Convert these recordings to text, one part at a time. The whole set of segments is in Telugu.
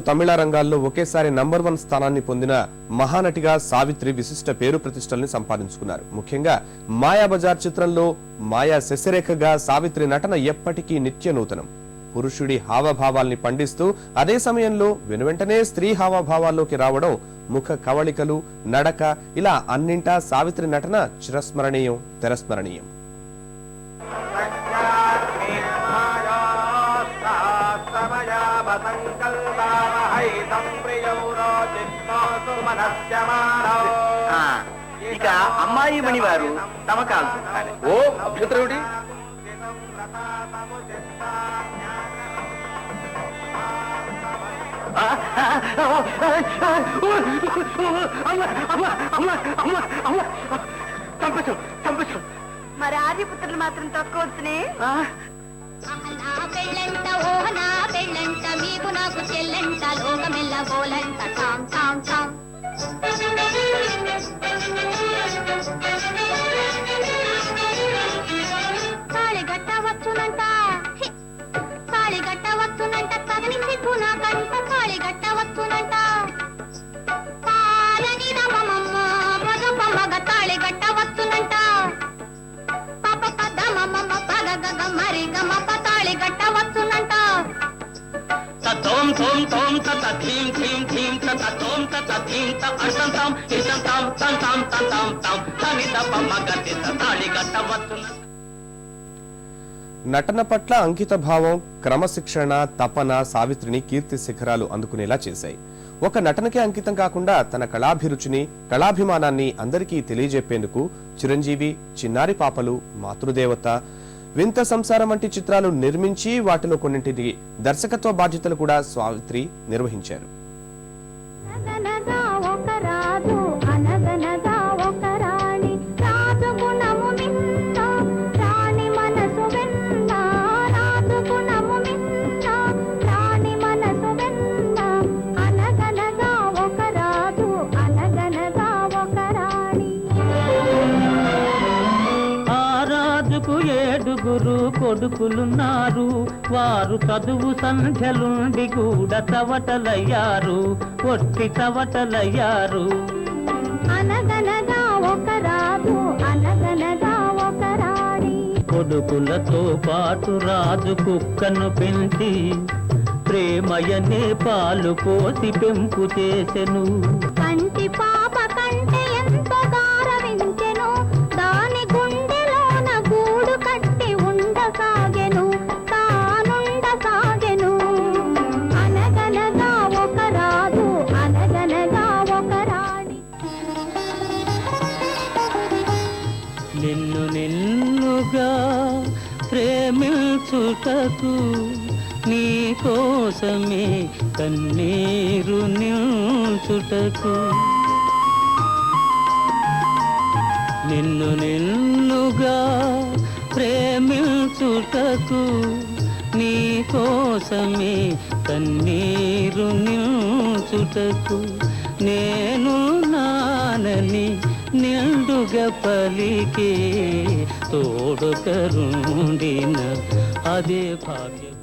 తమిళ రంగాల్లో ఒకేసారి నంబర్ వన్ స్థానాన్ని పొందిన మహానటిగా సావిత్రి విశిష్ట పేరు ప్రతిష్టల్ని సంపాదించుకున్నారు. ముఖ్యంగా మాయాబజార్ చిత్రంలో మాయా శశిరేఖగా సావిత్రి నటన ఎప్పటికీ నిత్య నూతనం. పురుషుడి హావభావాల్ని పండిస్తూ అదే సమయంలో వెనువెంటనే స్త్రీ హావభావాల్లోకి రావడం ముఖ కవళికలు నడక ఇలా అన్నింటా సావిత్రి నటన చిరస్మరణీయం తిరస్మరణీయం. ఇక అమ్మాయి మణి వారు తమకాలు చుట్టాలి. ఓ అభ్యంతరం ఏమిటి చంపచ్చు చంపచ్చు మరి ఆర్యపుత్రులు మాత్రం తక్కువ వచ్చినే నా పెళ్ళంట ఓ నా పెళ్ళంట మీకు నాకు చెల్లంట. లోకమెల్ల టాం టాం టాం తాళి గట్టవచ్చునంట హి! తాళి గట్టవచ్చునంట సిగ్గు నాకంట తాళి గట్టవచ్చునంట పాలని రమమమ్మ మగ పాప పద మమ్మ పగ గగ మరి గమ పతాళి గట్ట తోం తోం తత థీం థీం థీం తత తోం తత థీం త అర్థం తాం ఇషం తాం తం తాం తం తాం తాం తని తప మగతి తాళి కట్టవచ్చున నటన పట్ల అంకిత భావం క్రమశిక్షణ తపన సావిత్రిని కీర్తి శిఖరాలు అందుకునేలా చేశాయి. ఒక నటనకే అంకితం కాకుండా తన కళాభిరుచిని కళాభిమానాన్ని అందరికీ తెలియజెప్పేందుకు చిరంజీవి చిన్నారి పాపలు మాతృదేవత వింత సంసారం వంటి చిత్రాలు నిర్మించి వాటిలో కొన్నింటిని దర్శకత్వ బాధ్యతలు కూడా సావిత్రి నిర్వహించారు. కొడుకులున్నారు. వారు చదువు సంధ్యలుండి కూడా చవటలయ్యారు ఒట్టి చవటలయ్యారు అనగనగా ఒక రాజు అనగనగా ఒక రాణి. కొడుకులతో పాటు రాజు కుక్కను పెంచి ప్రేమయనే పాలు పోసి పెంపు చేసెను. ప్రేమించుటకు నీ కోసమే కన్నీరు నిల్చుటకు నిన్ను నిన్నుగా ప్రేమించుటకు నీ కోసమే కన్నీరు నిల్చుటకు నేను నానని నిండుగా పలికే తోడుకరుండిన అదే భాగ్యం.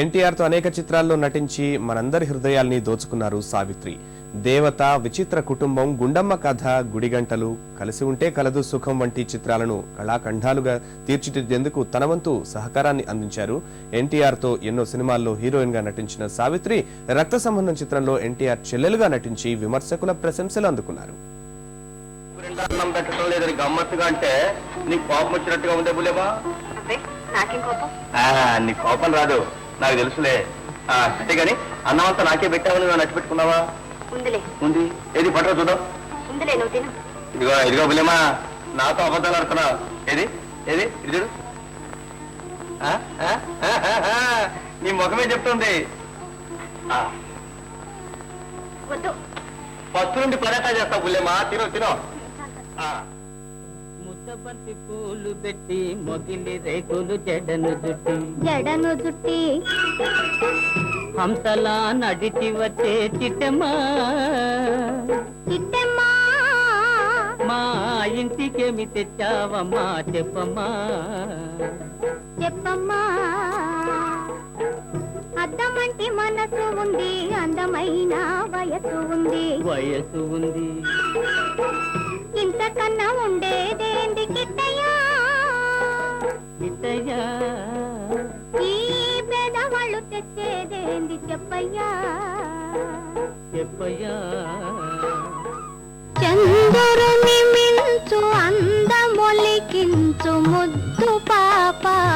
ఎన్టీఆర్తో అనేక చిత్రాల్లో నటించి మనందరి హృదయాల్ని దోచుకున్నారు సావిత్రి. దేవత విచిత్ర కుటుంబం గుండమ్మ కథ గుడిగంటలు కలిసి ఉంటే కలదు సుఖం వంటి చిత్రాలను కళాఖండాలుగా తీర్చిదిద్దేందుకు తన వంతు సహకారాన్ని అందించారు. ఎన్టీఆర్తో ఎన్నో సినిమాల్లో హీరోయిన్గా నటించిన సావిత్రి రక్త సంబంధం చిత్రంలో ఎన్టీఆర్ చెల్లెలుగా నటించి విమర్శకుల ప్రశంసలు అందుకున్నారు. అన్నం పెట్టడం లేదని గమ్మత్తుగా అంటే నీకు కోపం వచ్చినట్టుగా ఉందే బులేబా నాకేం కోపం? ఆ, నీ కోపం రాదు. నాకు తెలుసులే. సరే గాని అన్నం అంతా నాకే పెట్టావని నువ్వు నచ్చి పెట్టుకున్నావా? ఉందిలే. ఉంది. ఏది పట్టరా చూద్దాం. ఉందిలే నువ్వు తిను. ఇదిగో ఇదిగో బులేమా నాతో అబద్ధాలు ఆడుతున్నావు. ఏది? ఏది? ఇది చూడు. నీ ముఖమే చెప్తుంది. ఫస్ట్ నుండి పరాటా చేస్తావు బులేమా తిను తిను. ముద్దబంతి పూలు పెట్టి మొగిలి రేకులు జడను జుట్టి జడను జుట్టి హంసలా నడిచి వచ్చే చిట్టమ్మా. చిట్టెమ్మా. మా ఇంటికేమి తెచ్చావమ్మా చెప్పమ్మా. చెప్పమ్మా. అద్ద అందమంటి మనసు ఉంది అందమైన వయసు ఉంది. వయసు ఉంది. చెప్పయ్యా చెప్పయా చంద్రుని మించు అందమొలికించు ముద్దు పాపాయివే